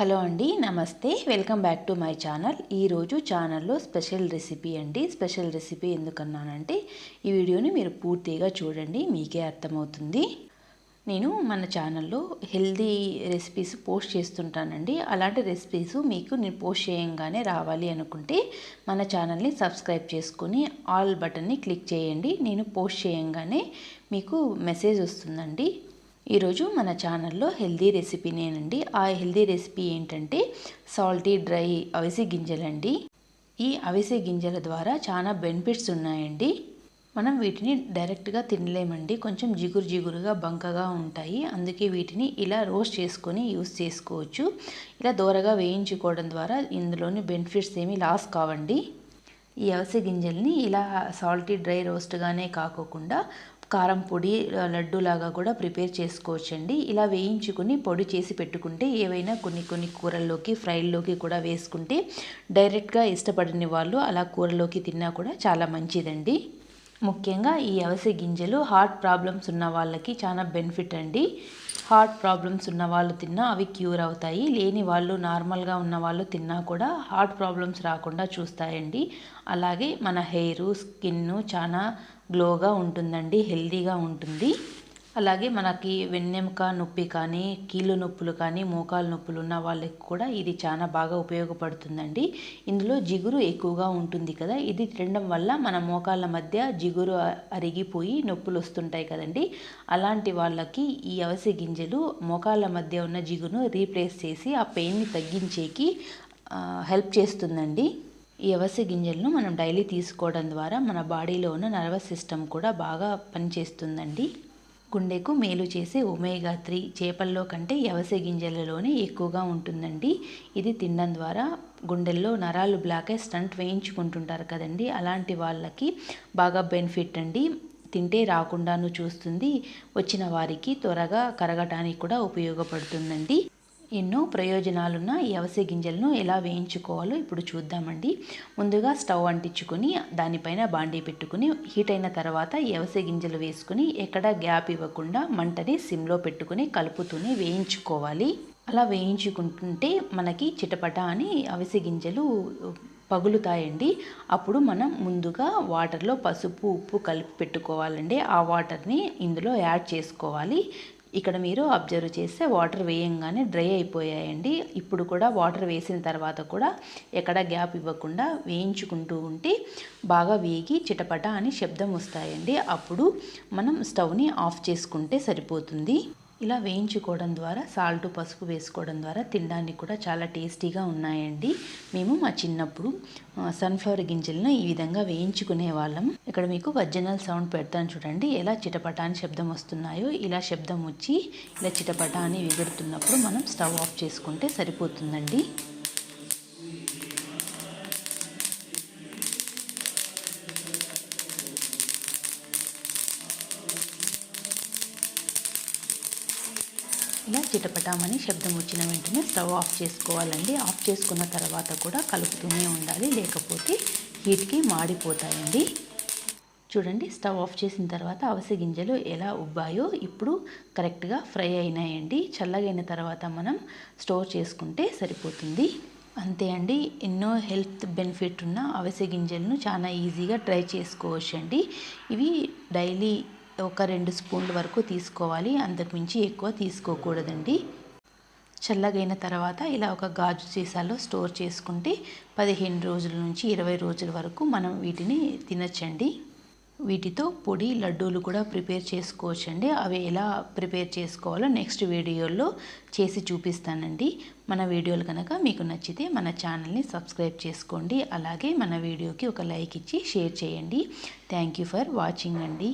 Hello అండి నమస్తే. Welcome back to my channel. ఈరోజు ఛానల్లో స్పెషల్ రెసిపీ అండి. స్పెషల్ రెసిపీ ఎందుకన్నానంటే ఈ వీడియోని మీరు పూర్తిగా చూడండి మీకే అర్థమవుతుంది. నేను మన ఛానల్లో హెల్దీ రెసిపీస్ పోస్ట్ చేస్తుంటానండి. అలాంటి రెసిపీస్ మీకు నేను పోస్ట్ చేయంగానే రావాలి అనుకుంటే మన ఛానల్ని సబ్స్క్రైబ్ చేసుకుని ఆల్ బటన్ని క్లిక్ చేయండి. నేను పోస్ట్ చేయంగానే మీకు మెసేజ్ వస్తుందండి. ఈరోజు మన ఛానల్లో హెల్దీ రెసిపీనేనండి ఆ హెల్దీ రెసిపీ ఏంటంటే సాల్టీ డ్రై అవిసె గింజలండి ఈ అవిసె గింజల ద్వారా చాలా బెనిఫిట్స్ ఉన్నాయండి. మనం వీటిని డైరెక్ట్గా తినలేమండి. కొంచెం జిగురు జిగురుగా బంకగా ఉంటాయి. అందుకే వీటిని ఇలా రోస్ట్ చేసుకొని యూస్ చేసుకోవచ్చు. ఇలా దూరగా వేయించుకోవడం ద్వారా ఇందులోని బెనిఫిట్స్ ఏమీ లాస్ కావండి. ఈ అవిసె గింజల్ని ఇలా సాల్టీ డ్రై రోస్ట్గానే కాకోకుండా కారం పొడి లడ్డూలాగా కూడా ప్రిపేర్ చేసుకోవచ్చండి. ఇలా వేయించుకుని పొడి చేసి పెట్టుకుంటే ఏవైనా కొన్ని కొన్ని కూరల్లోకి ఫ్రైల్లోకి కూడా వేసుకుంటే డైరెక్ట్గా ఇష్టపడని వాళ్ళు అలా కూరలోకి తిన్నా కూడా చాలా మంచిదండి. ముఖ్యంగా ఈ అవిసె గింజలు హార్ట్ ప్రాబ్లమ్స్ ఉన్న వాళ్ళకి చాలా బెనిఫిట్ అండి. హార్ట్ ప్రాబ్లమ్స్ ఉన్న వాళ్ళు తిన్నా అవి క్యూర్ అవుతాయి. లేని వాళ్ళు నార్మల్గా ఉన్న వాళ్ళు తిన్నా కూడా హార్ట్ ప్రాబ్లమ్స్ రాకుండా చూస్తాయండి. అలాగే మన హెయిర్ స్కిన్ చాలా గ్లోగా ఉంటుందండి హెల్దీగా ఉంటుంది. అలాగే మనకి వెన్నెముక నొప్పి కానీ కీళ్ళు నొప్పులు కానీ మోకాలు నొప్పులు ఉన్న వాళ్ళకి కూడా ఇది చాలా బాగా ఉపయోగపడుతుందండి. ఇందులో జిగురు ఎక్కువగా ఉంటుంది కదా ఇది తినడం వల్ల మన మోకాళ్ళ మధ్య జిగురు అరిగిపోయి నొప్పులు వస్తుంటాయి కదండి. అలాంటి వాళ్ళకి ఈ అవిసె గింజలు మోకాళ్ళ మధ్య ఉన్న జిగురును రీప్లేస్ చేసి ఆ పెయిన్ని తగ్గించేకి హెల్ప్ చేస్తుందండి. ఈ అవిసె గింజలను మనం డైలీ తీసుకోవడం ద్వారా మన బాడీలో ఉన్న నర్వస్ సిస్టమ్ కూడా బాగా పనిచేస్తుందండి. గుండెకు మేలు చేసే ఒమేగా త్రీ చేపల్లో కంటే ఎవసె గింజలలోనే ఎక్కువగా ఉంటుందండి. ఇది తినడం ద్వారా గుండెల్లో నరాలు బ్లాక్ అయి స్టంట్ వేయించుకుంటుంటారు కదండి. అలాంటి వాళ్ళకి బాగా బెనిఫిట్ అండి. తింటే రాకుండాను చూస్తుంది. వచ్చిన వారికి త్వరగా కరగటానికి కూడా ఉపయోగపడుతుందండి. ఎన్నో ప్రయోజనాలున్న ఈ అవసె గింజలను ఎలా వేయించుకోవాలో ఇప్పుడు చూద్దామండి. ముందుగా స్టవ్ అంటించుకొని దానిపైన బాండీ పెట్టుకుని హీట్ అయిన తర్వాత ఈ అవసె గింజలు వేసుకుని ఎక్కడ గ్యాప్ ఇవ్వకుండా మంటని సిమ్లో పెట్టుకుని కలుపుతూనే వేయించుకోవాలి. అలా వేయించుకుంటుంటే మనకి చిటపట అని అవిసె గింజలు పగులుతాయండి. అప్పుడు మనం ముందుగా వాటర్లో పసుపు ఉప్పు కలిపి పెట్టుకోవాలండి. ఆ వాటర్ని ఇందులో యాడ్ చేసుకోవాలి. ఇక్కడ మీరు అబ్జర్వ్ చేస్తే వాటర్ వేయంగానే డ్రై అయిపోయాయండి. ఇప్పుడు కూడా వాటర్ వేసిన తర్వాత కూడా ఎక్కడ గ్యాప్ ఇవ్వకుండా వేయించుకుంటూ ఉంటే బాగా వేగి చిటపట అని శబ్దం వస్తాయండి. అప్పుడు మనం స్టవ్ని ఆఫ్ చేసుకుంటే సరిపోతుంది. ఇలా వేయించుకోవడం ద్వారా సాల్ట్ పసుపు వేసుకోవడం ద్వారా తినడానికి కూడా చాలా టేస్టీగా ఉన్నాయండి. మేము మా చిన్నప్పుడు సన్ఫ్లవర్ గింజలను ఈ విధంగా వేయించుకునే వాళ్ళం. ఇక్కడ మీకు ఒరిజినల్ సౌండ్ పెడతాను చూడండి. ఎలా చిటపట అని శబ్దం వస్తున్నాయో ఇలా శబ్దం వచ్చి ఇలా చిటపట అని ఎగురుతున్నప్పుడు మనం స్టవ్ ఆఫ్ చేసుకుంటే సరిపోతుందండి. ఇలా చిటపటామని శబ్దం వచ్చిన వెంటనే స్టవ్ ఆఫ్ చేసుకోవాలండి. ఆఫ్ చేసుకున్న తర్వాత కూడా కలుపుతూనే ఉండాలి. లేకపోతే హీట్కి మాడిపోతాయండి. చూడండి స్టవ్ ఆఫ్ చేసిన తర్వాత అవసి గింజలు ఎలా ఉబ్బాయో ఇప్పుడు కరెక్ట్గా ఫ్రై అయినాయండి. చల్లగైన తర్వాత మనం స్టోర్ చేసుకుంటే సరిపోతుంది. అంతే అండి. ఎన్నో హెల్త్ బెనిఫిట్ ఉన్న అవిసె గింజలను చాలా ఈజీగా ట్రై చేసుకోవచ్చు అండి ఇవి డైలీ ఒక రెండు స్పూన్ల వరకు తీసుకోవాలి. అంతకుమించి ఎక్కువ తీసుకోకూడదండి. చల్లగైన తర్వాత ఇలా ఒక గాజు సీసాలో స్టోర్ చేసుకుంటే పదిహేను రోజుల నుంచి ఇరవై రోజుల వరకు మనం వీటిని తినచ్చండి. వీటితో పొడి లడ్డూలు కూడా ప్రిపేర్ చేసుకోవచ్చండి. అవి ఎలా ప్రిపేర్ చేసుకోవాలో నెక్స్ట్ వీడియోలో చేసి చూపిస్తానండి. మన వీడియోలు కనుక మీకు నచ్చితే మన ఛానల్ని సబ్స్క్రైబ్ చేసుకోండి. అలాగే మన వీడియోకి ఒక లైక్ ఇచ్చి షేర్ చేయండి. థ్యాంక్ యూ ఫర్ వాచింగ్ అండి.